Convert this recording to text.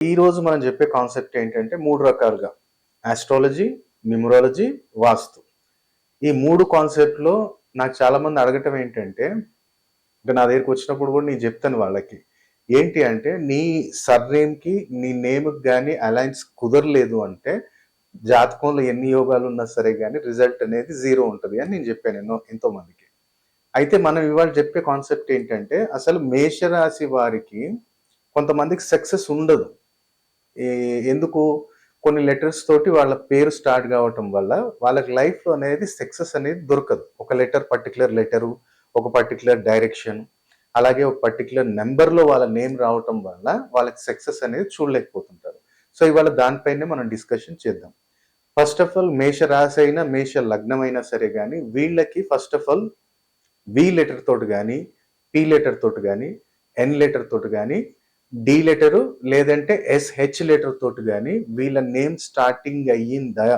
ఈ రోజు మనం చెప్పే కాన్సెప్ట్ ఏంటంటే మూడు రకాలుగా. ఆస్ట్రాలజీ న్యూమరాలజీ వాస్తు ఈ మూడు కాన్సెప్ట్లో నాకు చాలామంది అడగటం ఏంటంటే ఇంకా నా దగ్గరికి వచ్చినప్పుడు కూడా నేను చెప్తాను వాళ్ళకి. ఏంటి అంటే నీ సర్నేమ్కి నీ నేమ్కి కానీ అలయన్స్ కుదరలేదు అంటే జాతకంలో ఎన్ని యోగాలు ఉన్నా సరే కానీ రిజల్ట్ అనేది జీరో ఉంటుంది అని నేను చెప్పాను ఎన్నో ఎంతోమందికి అయితే మనం ఇవాళ చెప్పే కాన్సెప్ట్ ఏంటంటే అసలు మేషరాశి వారికి కొంతమందికి సక్సెస్ ఉండదు. ఎందుకు కొన్ని లెటర్స్ తోటి వాళ్ళ పేరు స్టార్ట్ కావటం వల్ల వాళ్ళకి లైఫ్ అనేది సక్సెస్ అనేది దొరకదు. ఒక లెటర్ పర్టికులర్ లెటరు ఒక పర్టికులర్ డైరెక్షన్ అలాగే ఒక పర్టికులర్ నెంబర్లో వాళ్ళ నేమ్ రావటం వల్ల వాళ్ళకి సక్సెస్ అనేది చూడలేకపోతుంటారు. సో ఇవాళ దానిపైనే మనం డిస్కషన్ చేద్దాం. ఫస్ట్ ఆఫ్ ఆల్ మేష రాశి అయినా మేష లగ్నం అయినా సరే కానీ వీళ్ళకి first of all V letter తోటి కానీ పి లెటర్ తోటి కానీ ఎన్ లెటర్ తోటి కానీ డి లెటరు లేదంటే ఎస్హెచ్ లెటర్ తోటి కానీ వీళ్ళ నేమ్ స్టార్టింగ్ అయ్యిందా?